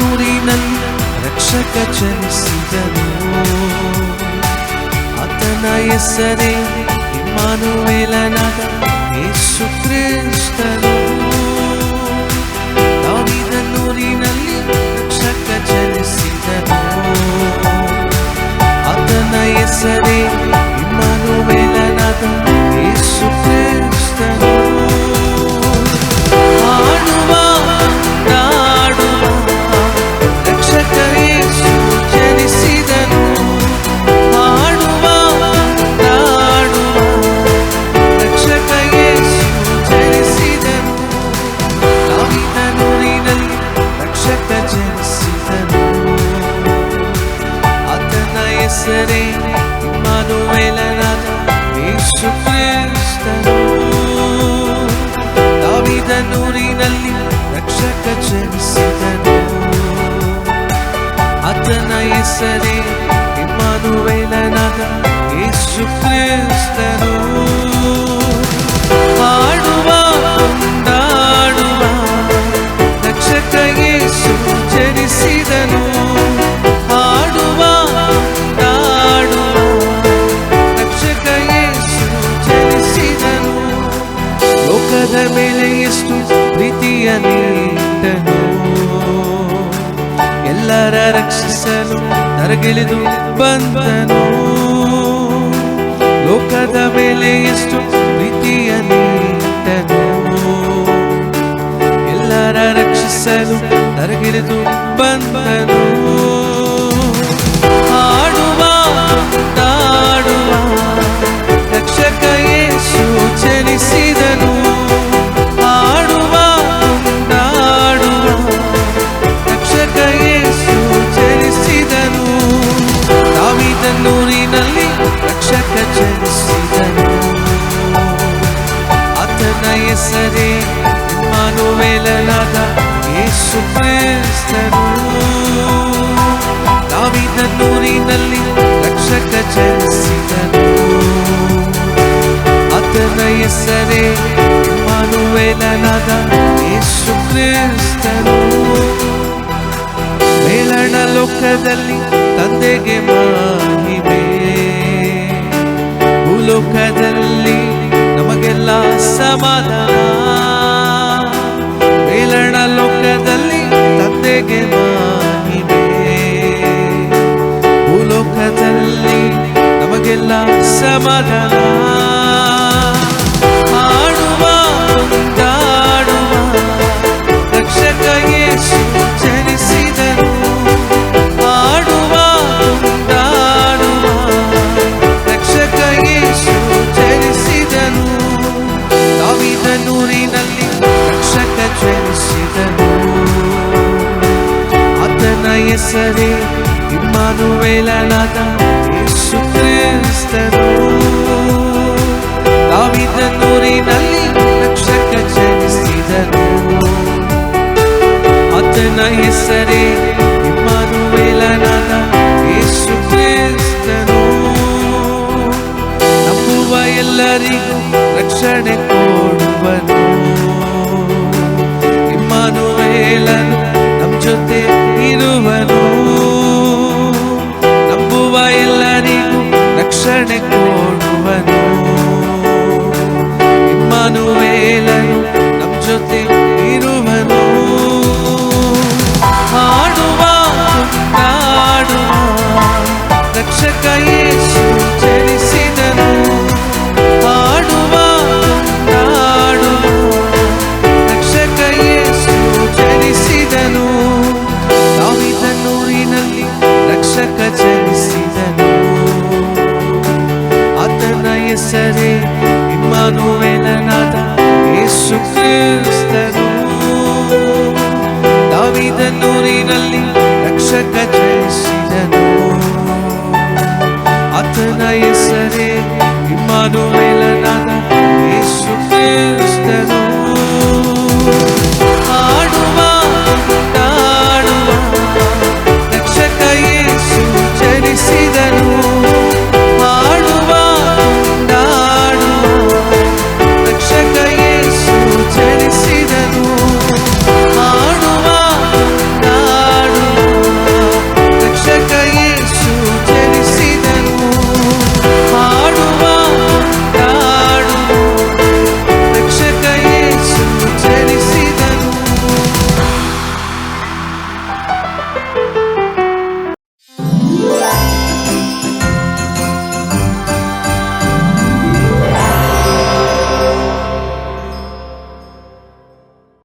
ನೂರಿನಲ್ಲಿ ರಕ್ಷಕ ಜನಿಸಿದನು. ಆತನ ಹೆಸರೇ ಇಮ್ಮಾನುವೇಲನಾದ ಯೇಸು ಕ್ರಿಸ್ತನು. ದಾವಿದ ಹೆಸರೇ ಇಮ್ಮಾನುವೇಲನಾದ ಯೇಸು ಕ್ರಿಸ್ತನು. ಮಾಡುವ ಕೊಂಡಾಡುವ ರಕ್ಷಕ ಯೇಸು ಜನಿಸಿದನು. ಹಾಡುವ ಕೊಂಡಾಡುವ ರಕ್ಷಕ ಯೇಸು ಜನಿಸಿದನು. ಲೋಕದ ಮೇಲೆ ಎಷ್ಟು ಪ್ರೀತಿಯ ನೀಟನು ಎಲ್ಲರ ರಕ್ಷಿಸಲು ನರಗಿಳಿದು ಬಂದನು. ಲೋಕದ ಮೇಲೆ ಎಷ್ಟು ಪ್ರೀತಿಯ ಎಲ್ಲರ ರಕ್ಷಿಸಲು ನರಗಿಳಿದು ಬಂದನು. ಇಮ್ಮಾನುವೇಲನಾದ ಯೇಸು ಕ್ರಿಸ್ತನು. ಮೇಲಣ ಲೋಕದಲ್ಲಿ ತಂದೆಗೆ ಮಹಿಮೆ. ಭೂಲೋಕದಲ್ಲಿ ನಮಗೆಲ್ಲ ಸಮಾಧಾನ ಮೇಲಣ ಲೋಕದಲ್ಲಿ ತಂದೆಗೆ ಮಹಿಮೆ. ಭೂಲೋಕದಲ್ಲಿ ನಮಗೆಲ್ಲ ಸಮಾಧಾನ ಹೆಸರೇ ಇಮ್ಮಾನುವೇಲನಾದ ಯೇಸು ಕ್ರಿಸ್ತನು ದಾವಿದ ನೂರಿನಲ್ಲಿ eso te ದಾವಿದ ನೂರಿನಲ್ಲಿ ರಕ್ಷಕ ಜನಿಸಿದನು. ಆತನ ಹೆಸರೇ ಇಮ್ಮಾನುವೇಲನಾದ ಯೇಸು ಕ್ರಿಸ್ತನು